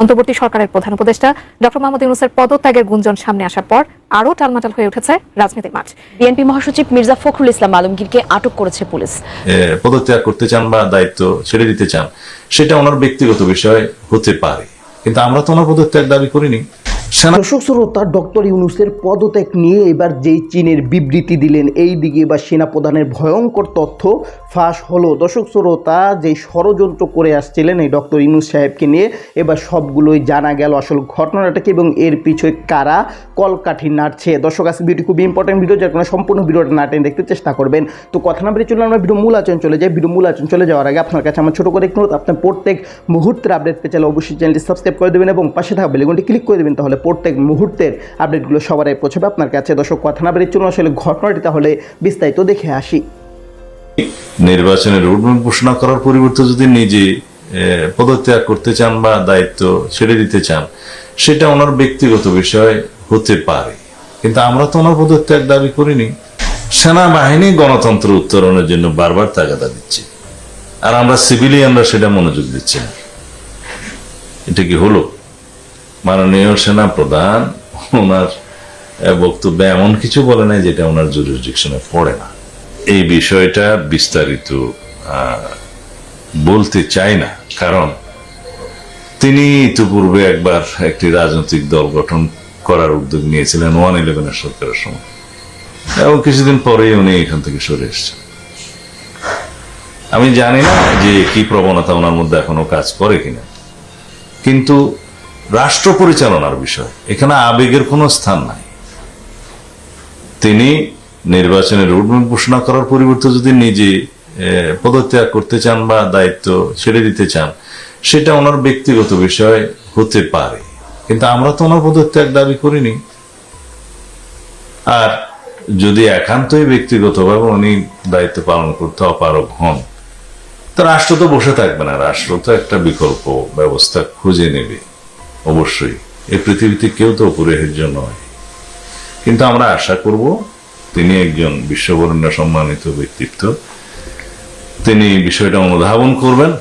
অন্তর্বর্তী সরকারের প্রধান উপদেষ্টা ডক্টর মোহাম্মদ ইউনুসের পদত্যাগের গুঞ্জন সামনে আসার পর আরও টালমাটাল হয়ে উঠেছে রাজনীতির মাঠ। বিএনপি মহাসচিব মির্জা ফখরুল ইসলাম আলমগীরকে আটক করেছে পুলিশ। পদত্যাগ করতে চান বা দায়িত্ব ছেড়ে দিতে চান সেটা ওনার ব্যক্তিগত বিষয় হতে পারে। কিন্তু আমরা তো ওনার পদত্যাগ দাবি করিনি। দর্শক শ্রোতা ডক্টর ইউনুসের পদত্যাগ নিয়ে এবার যেই চীনের বিবৃতি দিলেন, এই দিকে এবার সেনাপ্রধানের ভয়ঙ্কর তথ্য ফাঁস হলো। দর্শক শ্রোতা, যেই ষড়যন্ত্র করে আসছিলেন এই ডক্টর ইউনুস সাহেবকে নিয়ে, এবার সবগুলোই জানা গেল আসল ঘটনাটাকে এবং এর পিছনে কারা কলকাঠি নাড়ছে। দর্শক আজকে ভিডিও খুব ইম্পর্টেন্ট ভিডিও যার কারণে সম্পূর্ণ ভিডিওটা না দেখতে চেষ্টা করবেন। তো কথা না বেরিয়ে চলুন আমরা ভিডিও মূল আচরণ চলে যাই। ভিডিও মূল আচরণ চলে যাওয়ার আগে আপনার কাছে আমার ছোট করে একটু আপনার প্রত্যেক মুহূর্তের আপডেট পেতে চাইলে অবশ্যই চ্যানেলটি সাবস্ক্রাইব করে দেবেন এবং পাশে থাকা বেলেগুনটি ক্লিক করে দেবেন, তাহলে প্রত্যেক মুহূর্তের আপডেটগুলো সবার পৌঁছাবে আপনার কাছে। দর্শক, কথা না বেরিয়ে চলুন আসলে ঘটনাটি তাহলে বিস্তারিত দেখে আসি। নির্বাচনের রুটম্যাপ ঘোষণা করার পরিবর্তে যদি নিজে পদত্যাগ করতে চান বা দায়িত্ব ছেড়ে দিতে চান, সেটা ওনার ব্যক্তিগত বিষয়, হতে পারে। কিন্তু আমরা তো ওনার পদত্যাগ দাবি করিনি। সেনাবাহিনী গণতন্ত্র উত্তরণের জন্য বারবার তাগাদা দিচ্ছে। আর আমরা সিভিলিয়ানরা সেটা মনোযোগ দিচ্ছি না। এটা কি হলো? মাননীয় সেনা প্রধান ওনার বক্তব্যে এমন কিছু বলে নাই যেটা ওনার জুরিসডিকশনে পড়ে না। এই বিষয়টা বিস্তারিত বলতে চাই না, কারণ তিনি ইতিপূর্বে একবার একটি রাজনৈতিক দল গঠন করার উদ্যোগ নিয়েছিলেন ওয়ান ইলেভেনের সরকারের সময়। এবং কিছুদিন পরেই উনি এখান থেকে সরে এসছেন। আমি জানি না যে কি প্রবণতা ওনার মধ্যে এখনও কাজ করে কিনা। কিন্তু রাষ্ট্র পরিচালনার বিষয়। এখানে আবেগের কোনো স্থান নাই। তিনি নির্বাচনের রুটম্যাপ ঘোষণা করার পরিবর্তে যদি নিজে পদত্যাগ করতে চান বা দায়িত্ব ছেড়ে দিতে চান, সেটা ওনার ব্যক্তিগত বিষয় হতে পারে। কিন্তু আমরা তো ওনার পদত্যাগ দাবি করিনি। আর যদি একান্তই ব্যক্তিগতভাবে উনি দায়িত্ব পালন করতে অপারগ হন, তা রাষ্ট্র তো বসে থাকবে না। রাষ্ট্র তো একটা বিকল্প ব্যবস্থা খুঁজে নেবে। অবশ্যই। এই পৃথিবীতে কেউ তো অপরিহার্য নয়। কিন্তু আমরা আশা করব, তিনি একজন বিশ্ববরণ্য সম্মানিত ব্যক্তিত্ব। তিনি বিষয়টা অনুধাবন করবেন।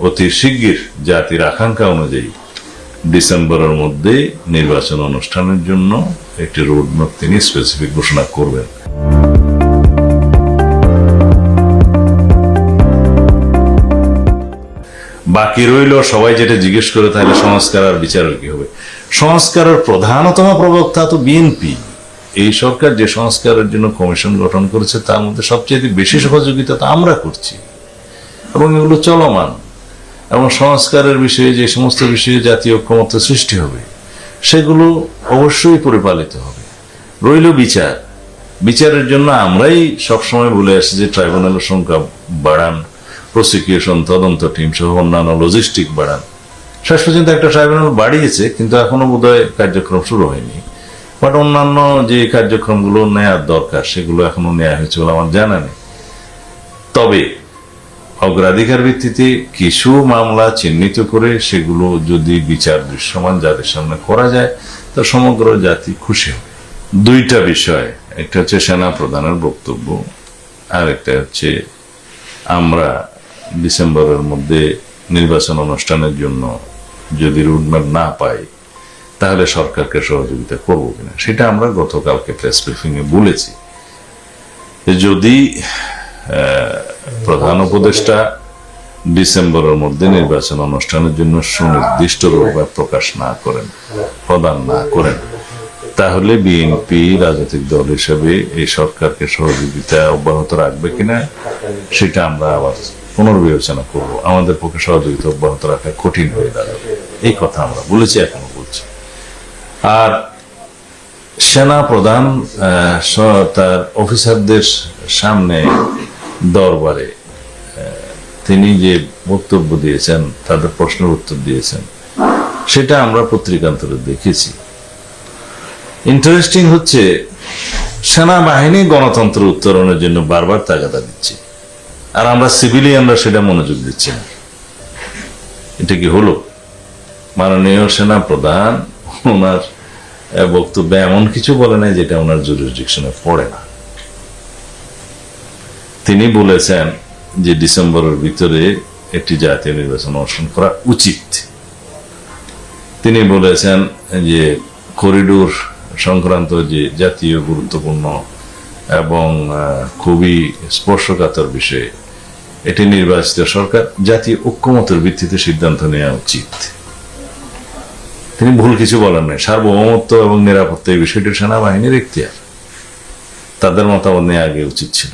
অতি শিগগির জাতির আকাঙ্ক্ষা অনুযায়ী ডিসেম্বরের মধ্যে নির্বাচন অনুষ্ঠানের জন্য একটি রোডম্যাপ তিনি স্পেসিফিক ঘোষণা করবেন। বাকি রইল, সবাই যেটা জিজ্ঞেস করে তাহলে সংস্কার আর বিচারের কি হবে? সংস্কারের প্রধানতম প্রবক্তা তো বিএনপি এই সরকার যে সংস্কারের জন্য কমিশন গঠন করেছে, তার মধ্যে সবচেয়ে বেশি সহযোগিতা তো আমরা করছি। এবং এগুলো চলমান। এবং সংস্কারের বিষয়ে যে সমস্ত বিষয়ে জাতীয় ঐক্যমত্য সৃষ্টি হবে, সেগুলো অবশ্যই পরিপালিত হবে। রইল বিচার। বিচারের জন্য আমরাই সবসময় বলে আসি যে ট্রাইব্যুনালের সংখ্যা বাড়ান। প্রসিকিউশন তদন্ত টিম সহ অন্যান্য লজিস্টিক বাড়ান। শেষ পর্যন্ত একটা ট্রাইব্যুনাল বাড়িয়েছে, কিন্তু এখনও বোধহয় কার্যক্রম শুরু হয়নি। বাট অন্যান্য যে কার্যক্রমগুলো নেওয়ার দরকার, সেগুলো এখনও নেওয়া হয়েছে বলে আমার জানা নেই। তবে অগ্রাধিকার ভিত্তিতে কিছু মামলা চিহ্নিত করে সেগুলো যদি বিচার দৃশ্যমান যাদের সামনে করা যায়, তা সমগ্র জাতি খুশি হবে। দুইটা বিষয়, একটা হচ্ছে সেনা প্রধানের বক্তব্য, আর একটা হচ্ছে আমরা ডিসেম্বরের মধ্যে নির্বাচন অনুষ্ঠানের জন্য যদি রুটম্যাপ না পাই, তাহলে সরকারকে সহযোগিতা করব কিনা? সেটা আমরা গতকালকে প্রেস ব্রিফিং এ বলেছি। যদি প্রধান উপদেষ্টা ডিসেম্বরের মধ্যে নির্বাচন অনুষ্ঠানের জন্য সুনির্দিষ্ট রোডম্যাপ প্রকাশ না করেন, প্রদান না করেন, তাহলে বিএনপি রাজনৈতিক দল হিসেবে এই সরকারকে সহযোগিতা অব্যাহত রাখবে কিনা, সেটা আমরা আবার পুনর্বিবেচনা করব। আমাদের পক্ষে সহযোগিতা অব্যাহত রাখা কঠিন হয়ে দাঁড়াবে। এই কথা আমরা বলেছি, এখনও বলছি। আর সেনা প্রধান তার অফিসারদের সামনে দরবারে তিনি যে বক্তব্য দিয়েছেন, তাদের প্রশ্নের উত্তর দিয়েছেন, সেটা আমরা পত্রিকান্তরে দেখেছি। ইন্টারেস্টিং হচ্ছে, সেনাবাহিনী গণতন্ত্র উত্তরণের জন্য বারবার তাগাদা দিচ্ছে। আর আমরা সিভিলিয়ানরা সেটা মনোযোগ দিচ্ছি না। এটা কি হলো? মাননীয় সেনা প্রধান ওনার বক্তব্যে এমন কিছু বলে নাই যেটা ওনার জুরিসডিকশনে পড়ে না। তিনি বলেছেন যে ডিসেম্বরের ভিতরে একটি জাতীয় নির্বাচন অনুষ্ঠান করা উচিত। তিনি বলেছেন যে করিডোর সংক্রান্ত যে জাতীয় গুরুত্বপূর্ণ এবং খুবই স্পর্শকাতর বিষয় এটি নির্বাচিত সরকার জাতীয় ঐক্যমতের ভিত্তিতে সিদ্ধান্ত নেওয়া উচিত। তিনি ভুল কিছু বলেন নাই। সার্বভৌমত্ব এবং নিরাপত্তা এই বিষয়টি সেনাবাহিনীর এখতিয়ার। তাদের মতামত নেওয়া আগে উচিত ছিল।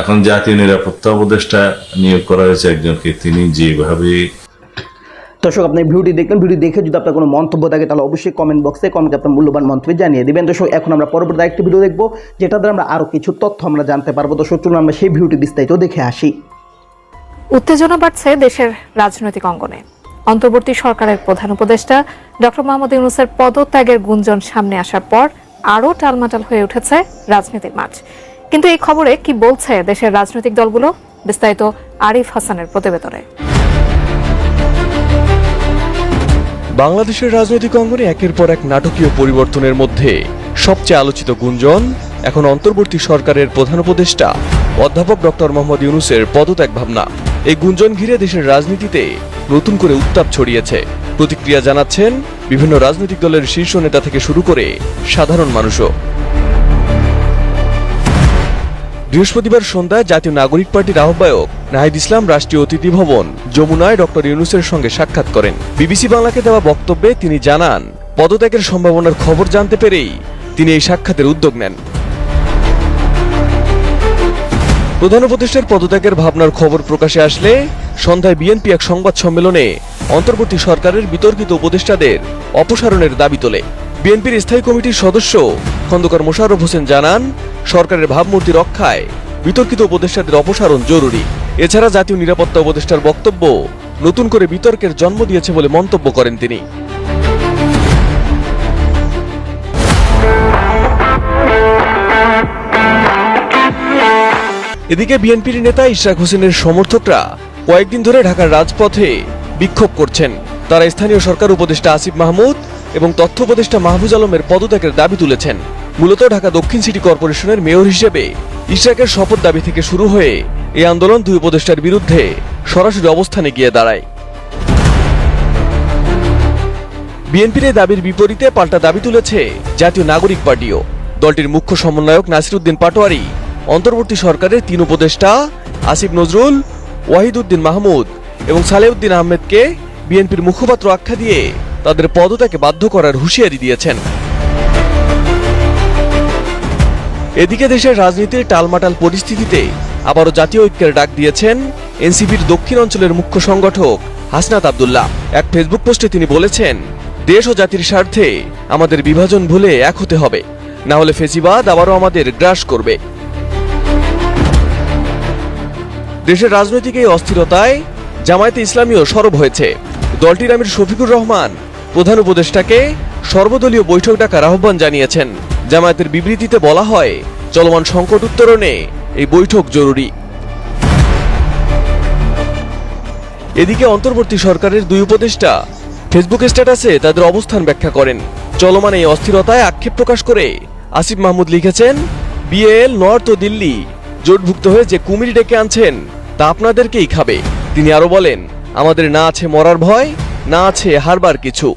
এখন জাতীয় নিরাপত্তা উপদেষ্টা নিয়োগ করা হয়েছে একজনকে। তিনি যেভাবে দর্শক, আপনি ভিডিওটি দেখলেন ভিডিও দেখে যদি আপনার কোনো মন্তব্য থাকে, তাহলে অবশ্যই কমেন্ট বক্সে কমেন্ট আপনার মূল্যবান মন্তব্য জানিয়ে দেবেন। দর্শক, এখন আমরা পরবর্তী একটি ভিডিও দেখব, যেটা দ্বারা আমরা আরও কিছু তথ্য আমরা জানতে পারব। দর্শক, চলুন আমরা সেই ভিডিওটি বিস্তারিত দেখে আসি। উত্তেজনা বাড়ছে দেশের রাজনৈতিক অঙ্গনে। অন্তর্বর্তী সরকারের প্রধান উপদেষ্টা ডক্টর মোহাম্মদ ইউনুসের পদত্যাগের গুঞ্জন সামনে আসার পর আরও টালমাটাল হয়ে উঠেছে রাজনীতির মাঠ। কিন্তু এই খবরে কি বলছে দেশের রাজনৈতিক দলগুলো? বিস্তারিত আরিফ হাসানের প্রতিবেদনে। বাংলাদেশের রাজনৈতিক অঙ্গনে একের পর এক নাটকীয় পরিবর্তনের মধ্যে সবচেয়ে আলোচিত গুঞ্জন এখন অন্তর্বর্তী সরকারের প্রধান উপদেষ্টা, অধ্যাপক ডক্টর মোহাম্মদ ইউনুসের পদত্যাগ ভাবনা। এই গুঞ্জন ঘিরে দেশের রাজনীতিতে নতুন করে উত্তাপ ছড়িয়েছে। প্রতিক্রিয়া জানাচ্ছেন বিভিন্ন রাজনৈতিক দলের শীর্ষ নেতা থেকে শুরু করে সাধারণ মানুষও। বৃহস্পতিবার সন্ধ্যায় জাতীয় নাগরিক পার্টির আহ্বায়ক নাহিদ ইসলাম রাষ্ট্রীয় অতিথি ভবন। যমুনায় ডক্টর ইউনুসের সঙ্গে সাক্ষাৎ করেন। বিবিসি বাংলাকে দেওয়া বক্তব্যে তিনি জানান, পদত্যাগের সম্ভাবনার খবর জানতে পেরেই তিনি এই সাক্ষাতের উদ্যোগ নেন। প্রধান উপদেষ্টার পদত্যাগের ভাবনার খবর প্রকাশে আসলে সন্ধ্যায় বিএনপি এক সংবাদ সম্মেলনে অন্তর্বর্তী সরকারের বিতর্কিত উপদেষ্টাদের অপসারণের দাবি তোলে। বিএনপির স্থায়ী কমিটির সদস্য খন্দকার মোশাররফ হোসেন জানান, সরকারের ভাবমূর্তি রক্ষায় বিতর্কিত উপদেষ্টাদের অপসারণ জরুরি। এছাড়া জাতীয় নিরাপত্তা উপদেষ্টার বক্তব্য, নতুন করে বিতর্কের জন্ম দিয়েছে বলে মন্তব্য করেন তিনি। এদিকে বিএনপির নেতা ইশরাক হোসেনের সমর্থকরা কয়েকদিন ধরে ঢাকার রাজপথে বিক্ষোভ করছেন। তারা স্থানীয় সরকার উপদেষ্টা আসিফ মাহমুদ এবং তথ্য উপদেষ্টা মাহফুজ আলমের পদত্যাগের দাবি তুলেছেন। মূলত ঢাকা দক্ষিণ সিটি কর্পোরেশনের মেয়র হিসেবে ইশরাকের শপথ দাবি থেকে শুরু হয়ে এই আন্দোলন দুই উপদেষ্টার বিরুদ্ধে সরাসরি অবস্থানে গিয়ে দাঁড়ায়। বিএনপির এই দাবির বিপরীতে পাল্টা দাবি তুলেছে জাতীয় নাগরিক পার্টিও। দলটির মুখ্য সমন্বয়ক নাসিরুদ্দিন পাটোয়ারি, অন্তর্বর্তী সরকারের তিন উপদেষ্টা আসিফ নজরুল, ওয়াহিদুদ্দিন মাহমুদ এবং সালেউদ্দিন আহমেদকে বিএনপির মুখপাত্র আখ্যা দিয়ে তাদের পদত্যাগে বাধ্য করার হুঁশিয়ারি দিয়েছেন। এদিকে দেশের রাজনীতির টালমাটাল পরিস্থিতিতে আবারও জাতীয় ঐক্যের ডাক দিয়েছেন এনসিপির দক্ষিণ অঞ্চলের মুখ্য সংগঠক হাসনাত আবদুল্লাহ। এক ফেসবুক পোস্টে তিনি বলেছেন, দেশ ও জাতির স্বার্থে আমাদের বিভাজন ভুলে এক হতে হবে। না হলে ফেসিবাদ আবারও আমাদের গ্রাস করবে। দেশের রাজনৈতিক এই অস্থিরতায় জামায়াতে ইসলামীও সরব হয়েছে। দলটির আমির শফিকুর রহমান, প্রধান উপদেষ্টাকে সর্বদলীয় বৈঠক ডাকার আহ্বান জানিয়েছেন। জামায়াতের বিবৃতিতে বলা হয়, চলমান সংকট উত্তরণে এই বৈঠক জরুরি। এদিকে অন্তর্বর্তী সরকারের দুই উপদেষ্টা ফেসবুক স্ট্যাটাসে তাদের অবস্থান ব্যাখ্যা করেন। চলমান এই অস্থিরতায় আক্ষেপ প্রকাশ করে আসিফ মাহমুদ লিখেছেন বিএল নর্থ ও দিল্লি জোটভুক্ত হয়ে যে কুমির ডেকে আনছেন, তা আপনাদেরকেই খাবে। তিনি আরও বলেন, আমাদের না আছে মরার ভয়, না আছে হারবার কিছু।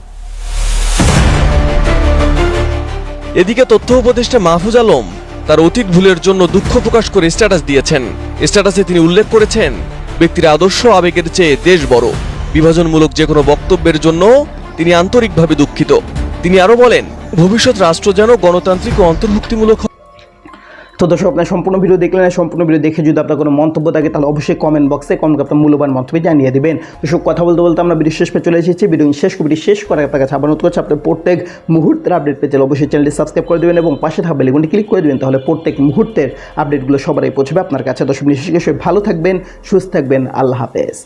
এদিকে তথ্য উপদেষ্টা মাহফুজ আলম তার অতীত ভুলের জন্য দুঃখ প্রকাশ করে স্ট্যাটাস দিয়েছেন স্ট্যাটাসে তিনি উল্লেখ করেছেন, ব্যক্তির আদর্শ আবেগের চেয়ে দেশ বড় বিভাজনমূলক যে কোনো বক্তব্যের জন্য তিনি আন্তরিকভাবে দুঃখিত তিনি আরও বলেন, ভবিষ্যৎ রাষ্ট্র যেন গণতান্ত্রিক ও অন্তর্ভুক্তিমূলক। তো দর্শক, আপনার সম্পূর্ণ ভিডিও দেখলেন সম্পূর্ণ ভিডিও দেখে যদি আপনার কোনো মন্তব্য থাকে, তাহলে অবশ্যই কমেন্ট বক্সে কমেন্ট আপনার মূল্যবান মন্তব্য জানিয়ে দেবেন। দর্শক, কথা বলতে বলতে আমরা ভিডিও শেষ পেয়ে চলে এসেছি। ভিডিও শেষ ভিডিও শেষ করে আপনার কাছে আবার করছে, আপনার প্রত্যেক মুহূর্তের আপডেট পেতে চাইলে অবশ্যই চ্যানেলটি সাবস্ক্রাইব করে দেবেন এবং পাশে থাকবে লিখুনটি ক্লিক করে দেবেন, তাহলে প্রত্যেক মুহূর্তের আপডেটগুলো সবারই পৌঁছবে আপনার কাছে। দর্শক বিশেষ ভালো থাকবেন, সুস্থ থাকবেন, আল্লাহ হাফেজ।